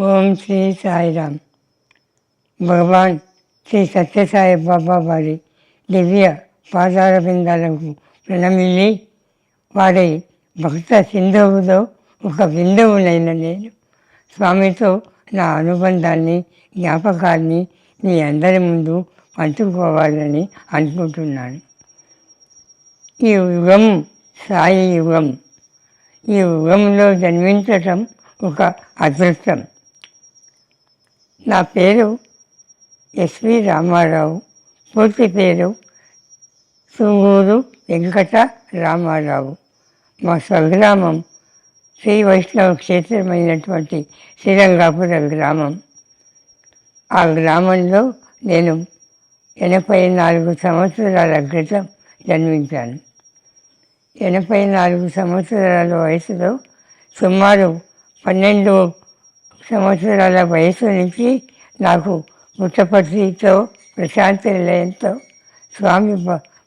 ఓం శ్రీ సాయిరామ్. భగవాన్ శ్రీ సత్యసాయి బాబా వారి దివ్య పాదార బిందాలకు ప్రణమిల్లి. వారి భక్త సింధువులో ఒక బిందువునైన నేను స్వామితో నా అనుబంధాన్ని జ్ఞాపకాన్ని మీ అందరి ముందు పంచుకోవాలని అనుకుంటున్నాను. ఈ యుగం సాయి యుగం. ఈ యుగంలో జన్మించటం ఒక అదృష్టం. నా పేరు ఎస్వి రామారావు. పూర్తి పేరు సుంగూరు వెంకట రామారావు. మా స్వగ్రామం శ్రీ వైష్ణవ క్షేత్రమైనటువంటి శ్రీరంగాపురం గ్రామం. ఆ గ్రామంలో నేను ఎనభై నాలుగు సంవత్సరాల క్రితం జన్మించాను. ఎనభై నాలుగు సంవత్సరాల వయసులో సుమారు పన్నెండు సంవత్సరాల వయసు నుంచి నాకు పుట్టపర్తితో ప్రశాంత నిలయంతో స్వామి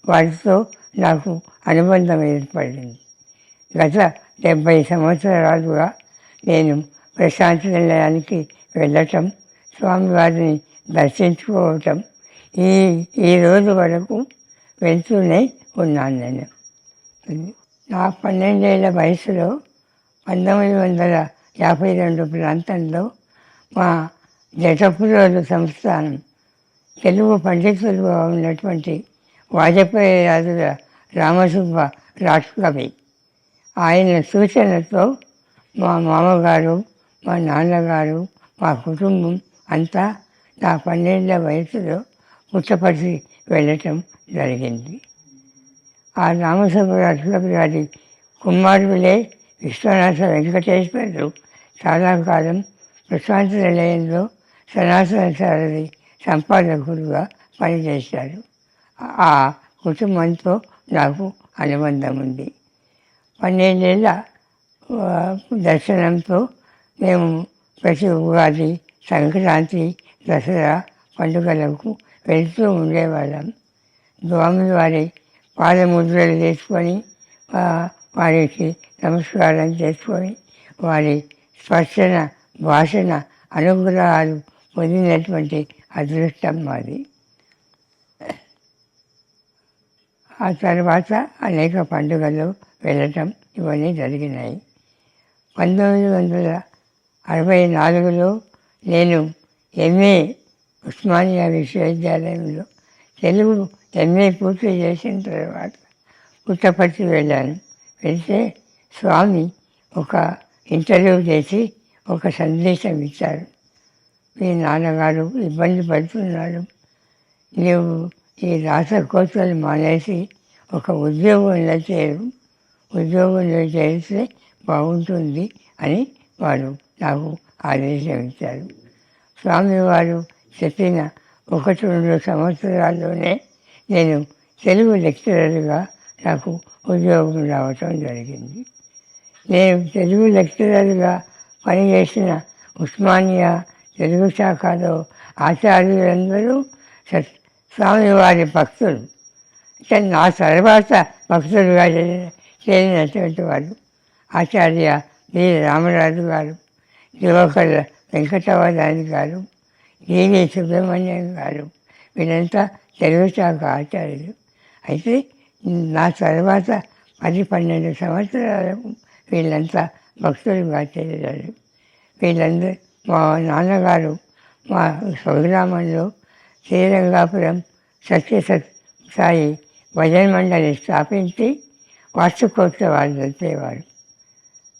వారితో నాకు అనుబంధం ఏర్పడింది. గత డెబ్భై సంవత్సరాలుగా నేను ప్రశాంతి నిలయానికి వెళ్ళటం స్వామివారిని దర్శించుకోవటం ఈ ఈ రోజు వరకు వెళ్తూనే ఉన్నాను నేను. నా పన్నెండేళ్ళ వయసులో పంతొమ్మిది వందల యాభై రెండు ప్రాంతంలో మా జటపురోలు సంస్థానం తెలుగు పండితులుగా ఉన్నటువంటి వాజపేయి రాజుల రామసుబ్బ రాష్ట్రకవి. ఆయన సూచనతో మా మామగారు మా నాన్నగారు మా కుటుంబం అంతా నా పన్నెండేళ్ళ వయసులో పుట్టపరిచి వెళ్ళటం జరిగింది. ఆ రామసుబ్బరాజుల గారి కుమారులే విశ్వనాథ వెంకటేశ్వరుడు చాలా కాలం ప్రశాంత నిలయంలో సనాతన సారథి సంపాదకుడుగా పనిచేశారు. ఆ కుటుంబంతో నాకు అనుబంధం ఉంది పన్నెండేళ్ళ దర్శనంతో మేము ప్రతి ఉగాది సంక్రాంతి దసరా పండుగలకు వెళ్తూ ఉండేవాళ్ళం. స్వామివారి పాదముద్రలు చేసుకొని వారికి నమస్కారం చేసుకొని వారి స్పర్శన భాషణ అనుగ్రహాలు పొందినటువంటి అదృష్టం మాది. ఆ తర్వాత అనేక పండుగలు వెళ్ళటం ఇవన్నీ జరిగినాయి. పంతొమ్మిది వందల అరవై నాలుగులో నేను ఎంఏ ఉస్మానియా విశ్వవిద్యాలయంలో తెలుగు ఎంఏ పూర్తి చేసిన తర్వాత పుట్టపర్తి వెళ్ళాను. వెళ్తే స్వామి ఒక ఇంటర్వ్యూ చేసి ఒక సందేశం ఇచ్చారు. మీ నాన్నగారు ఇబ్బంది పడుతున్నాడు నీవు ఈ రాసకోతలు మానేసి ఒక ఉద్యోగంలో చేరు. ఉద్యోగంలో చేస్తే బాగుంటుంది అని వారు నాకు ఆదేశం ఇచ్చారు. స్వామివారు చెప్పిన ఒకటి రెండు సంవత్సరాల్లోనే నేను తెలుగు లెక్చరర్గా నాకు ఉద్యోగం రావటం జరిగింది. నేను తెలుగు లెక్చరర్గా పనిచేసిన ఉస్మానియా తెలుగు శాఖలో ఆచార్యులందరూ సత్- స్వామివారి భక్తులు. అంటే నా తర్వాత భక్తులుగా చేరినటువంటి వారు ఆచార్య వి. రామరాజు గారు యువకళ్ళ వెంకటవరాజు గారు డివి సుబ్రహ్మణ్యం గారు వీరంతా తెలుగు శాఖ ఆచార్యులు. అయితే నా తర్వాత పది పన్నెండు సంవత్సరాలకు వీళ్ళంతా భక్తులుగా చేరారు వీళ్ళందరూ మా నాన్నగారు మా స్వగ్రామంలో శ్రీరంగాపురం సత్యసత్ సాయి భజన మండలి స్థాపించి వార్షికోత్సవాలు జరిపేవారు.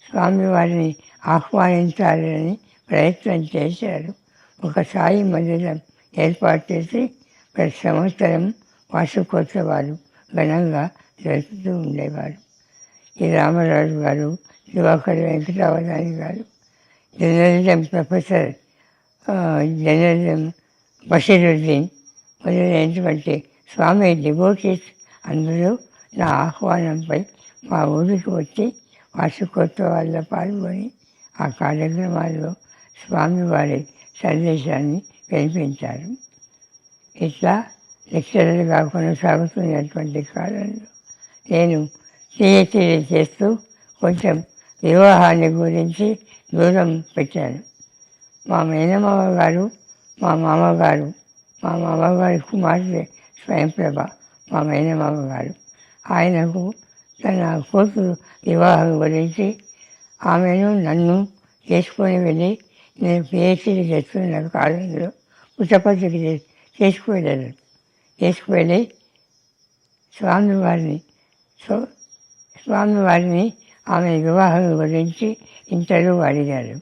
స్వామివారిని ఆహ్వానించాలని ప్రయత్నం చేశారు. ఒక సాయి మందిరం ఏర్పాటు చేసి ప్రతి సంవత్సరం వార్షికోత్సవాలు ఘనంగా జరుపుతూ ఉండేవారు. ఈ రామరాజు గారు దివాకర్ వెంకటావధాని గారు జర్నలిజం ప్రొఫెసర్ జర్నలిజం బషీరుద్దీన్ మొదలైనటువంటి స్వామి డివోటీస్ అందరూ నా ఆహ్వానంపై మా ఊరికి వచ్చి వార్షికోత్సవాల్లో పాల్గొని ఆ కార్యక్రమాల్లో స్వామివారి సందేశాన్ని వినిపించారు. ఇట్లా లెక్చరర్గా కొనసాగుతున్నటువంటి కాలంలో. నేను పిహెచ్డీ చేస్తూ కొంచెం వివాహాన్ని గురించి దూరం పెట్టాను. మా మేనమామ గారు మా మామగారు మా మామగారి కుమార్తె స్వయంప్రభ మా మేనమామ గారు. ఆయనకు తన కూతురు వివాహం గురించి ఆమెను నన్ను చేసుకొని వెళ్ళి నేను పిహెచ్డీ చేస్తున్న కాలంలో పుట్టపత్రిక చేసుకువెళ్ళాను చేసుకువెళ్ళి స్వామివారిని సో స్వామివారిని ఆమె వివాహం గురించి ఇంటర్వ్యూ అడిగారు.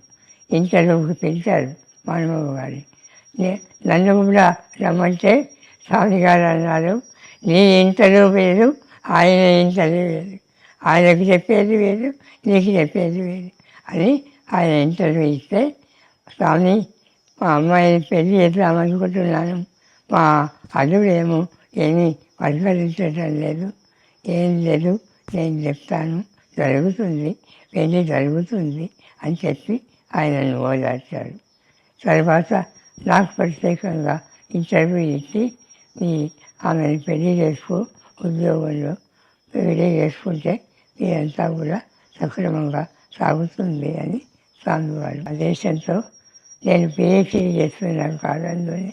ఇంటర్వ్యూకి పిలిచారు మానవ గారి నే- నన్ను కూడా రమ్మంటే స్వామి గారు అన్నారు. నీ ఇంటర్వ్యూ వేరు ఆయన ఇంటర్వ్యూ వేరు. ఆయనకు చెప్పేది వేరు నీకు చెప్పేది వేరు అని ఆయన ఇంటర్వ్యూ ఇస్తే స్వామి మా అమ్మాయిని పెళ్ళి చేద్దామనుకుంటున్నాను మా అల్లుడేమో ఏమీ పరిగణించడం లేదు. ఏం లేదు నేను చెప్తాను. జరుగుతుంది పెళ్ళి జరుగుతుంది అని చెప్పి ఆయనను ఓదార్చాడు. తర్వాత నాకు ప్రత్యేకంగా ఇంటర్వ్యూ ఇచ్చి మీ ఆమెను పెళ్ళి చేసుకో ఉద్యోగంలో పెళ్ళి చేసుకుంటే మీరంతా కూడా సక్రమంగా సాగుతుంది అని స్వామివారు ఆదేశంతో నేను పిహెచ్డీ చేస్తున్న కాలంలోనే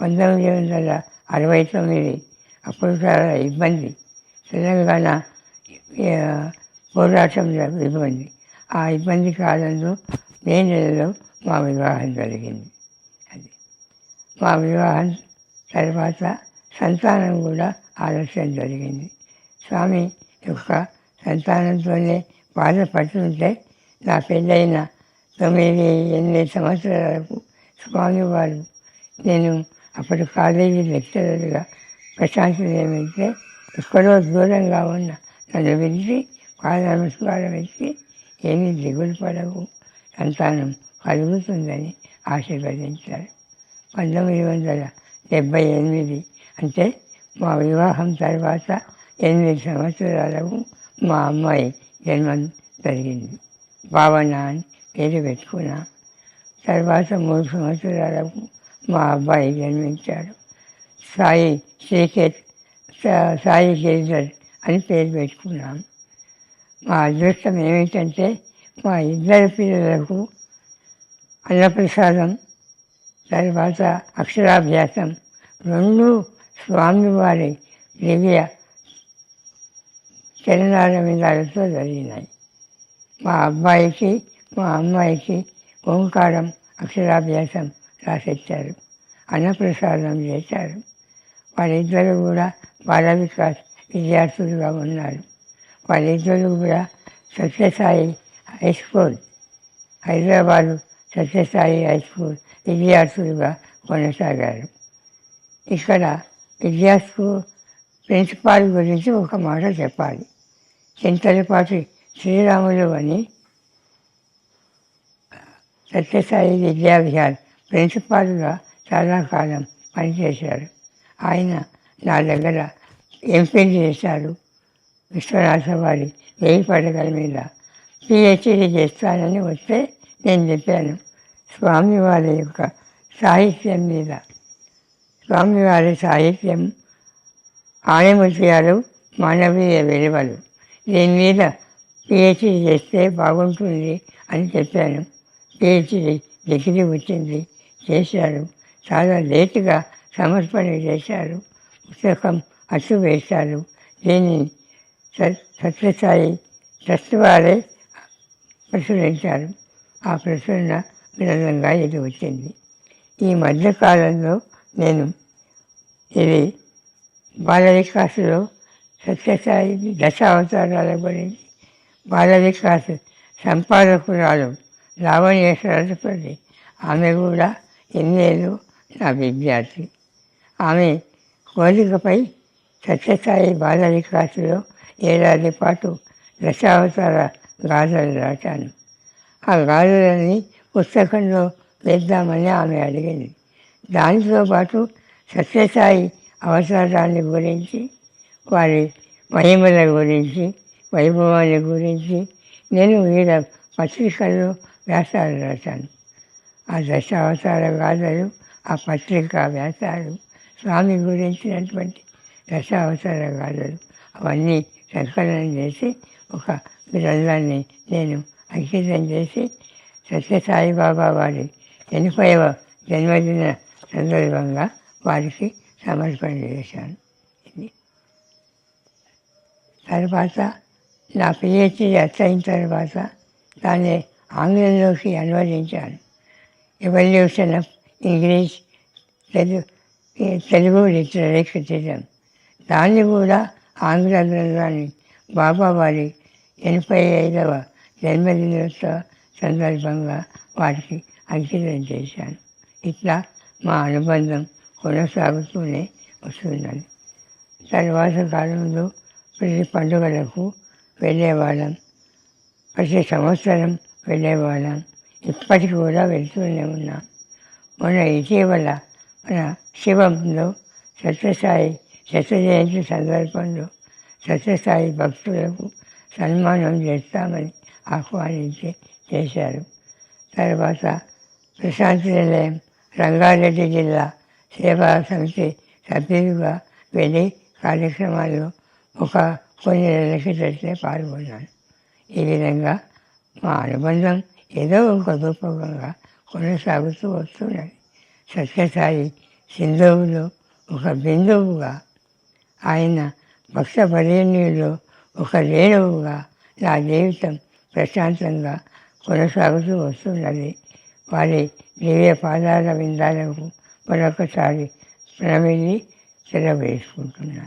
పంతొమ్మిది వందల అరవై తొమ్మిది. అప్పుడు చాలా ఇబ్బంది. తెలంగాణ పోరాటం ఇబ్బంది. ఆ ఇబ్బంది కాలంలో మే నెలలో మా వివాహం జరిగింది. అది. మా వివాహం తర్వాత సంతానం కూడా ఆలస్యం జరిగింది. స్వామి యొక్క సంతానంతోనే బాధపడుతుంటే నా పెళ్ళైన తొమ్మిది ఎనిమిది సంవత్సరాలకు స్వామి వారు నేను అప్పుడు కాలేజీ లెక్చరర్గా ప్రశాంత్ నియమిస్తే ఎక్కడో దూరంగా ఉన్న నన్ను పిలిచి పాద నమస్కారం ఇచ్చి ఏమీ దిగులు పడవు సంతానం కలుగుతుందని ఆశీర్వదించారు. పంతొమ్మిది వందల డెబ్భై ఎనిమిది అంటే మా వివాహం తర్వాత ఎనిమిది సంవత్సరాలకు మా అమ్మాయి జన్మం జరిగింది. భావన అని పేరు పెట్టుకున్నా. తర్వాత మూడు సంవత్సరాలకు మా అబ్బాయి జన్మించాడు. సాయి శ్రీకేత్ సాయి గిరిధర్ అని పేరు పెట్టుకున్నాం మా అదృష్టం ఏమిటంటే మా ఇద్దరు పిల్లలకు అన్నప్రసాదం తర్వాత అక్షరాభ్యాసం రెండు స్వామివారి దివ్య చరణాల మీదాలతో జరిగినాయి. మా అబ్బాయికి మా అమ్మాయికి ఓంకారం అక్షరాభ్యాసం రాసిచ్చారు. అన్నప్రసాదం చేశారు. వాళ్ళిద్దరూ కూడా బాల వికాస్ విద్యార్థులుగా ఉన్నారు. వాళ్ళిద్దరూ కూడా Sathyasai high school Hyderabad Sathyasai high school విద్యార్థులుగా కొనసాగారు. ఇక్కడ విద్యా స్కూల్ ప్రిన్సిపాల్ గురించి ఒక మాట చెప్పాలి. చింతలపాటి శ్రీరాములు అని సత్యసాయి విద్యా ప్రిన్సిపాల్గా చాలా కాలం పనిచేశారు. ఆయన నా దగ్గర ఎంపీ చేశారు? విశ్వనాథ వారి వేయి పడగల మీద పిహెచ్డీ చేస్తానని వస్తే నేను చెప్పాను. స్వామివారి యొక్క సాహిత్యం మీద. స్వామివారి సాహిత్యం ఆణిముత్యాలు మానవీయ విలువలు. దీని మీద పిహెచ్డీ చేస్తే బాగుంటుంది అని చెప్పాను. పిహెచ్డీ డిగ్రీ వచ్చింది. చేశారు చాలా లేటుగా సమర్పణ చేశారు పుస్తకం అచ్చు వేశారు దీన్ని సత్యసాయి ట్రస్ట్ వారే ప్రచురించారు ఆ ప్రచురణ విధంగా ఇది వచ్చింది. ఈ మధ్యకాలంలో నేను ఇది బాల వికాసులో సత్యసాయి దశావతారాల గురించి బాల వికాస్ సంపాదకురాలు లావణ్యేశ్వరపల్లి ఆమె కూడా ఎన్నేళ్ళు నా విద్యార్థి. ఆమె కోరికపై సత్యసాయి బాల క్లాసులో ఏడాది పాటు దశావతార గాథలు రాశాను. ఆ గాథలన్నీ పుస్తకంలో వేద్దామని ఆమె అడిగింది. దానితో పాటు సత్యసాయి అవసరాన్ని గురించి వారి మహిమల గురించి వైభవాల గురించి నేను వివిధ పత్రికల్లో వ్యాసాలు రాశాను. ఆ దశావతార గాథలు ఆ పత్రిక వ్యాసాలు స్వామి గురించినటువంటి దశావతార గాథలు అవన్నీ సంకలనం చేసి ఒక గ్రంథాన్ని నేను అంకితం చేసి సత్యసాయిబాబా వారి ఎనభైవ జన్మదిన సందర్భంగా వారికి సమర్పణ చేశాను. ఇది. తర్వాత నా పిహెచ్డి అయిన తర్వాత దాన్ని ఆంగ్లంలోకి అనువదించాను. Evolution of English Telugu Telugu literary దాన్ని కూడా ఆంగ్లంలోని బాబా వారి ఎనభై ఐదవ జన్మదినోత్సవ సందర్భంగా వారికి అంకితం చేశాను ఇట్లా మా అనుబంధం కొనసాగుతూనే వస్తున్నాను తర్వాత కాలంలో ప్రతి పండుగలకు వెళ్ళేవాళ్ళం. ప్రతి సంవత్సరం వెళ్ళేవాళ్ళం. ఇప్పటికి కూడా వెళ్తూనే ఉన్నా. మొన్న ఇటీవల మన శివంలో సత్యసాయి సత్య జయంతి సందర్భంలో సత్యసాయి భక్తులకు సన్మానం చేస్తామని ఆహ్వానించి చేశారు. తర్వాత ప్రశాంతి నిలయం రంగారెడ్డి జిల్లా సేవా సమితి సభ్యులుగా వెళ్ళి కార్యక్రమాల్లో ఒక కొన్ని నెలల క్రితమే పాల్గొన్నాను. ఈ విధంగా మా అనుబంధం ఏదో ఒక రూపకంగా కొనసాగుతూ వస్తున్నాయి. సత్యసాయి సింధువులో ఒక బిందువుగా ఆయన భక్త పర్యణ్యుల్లో ఒక రేణువుగా నా జీవితం ప్రశాంతంగా కొనసాగుతూ వస్తున్నది. వారి దివ్య పాదాల విందాలకు మరొకసారి ప్రణమిల్లి సెలవు వేసుకుంటున్నాను.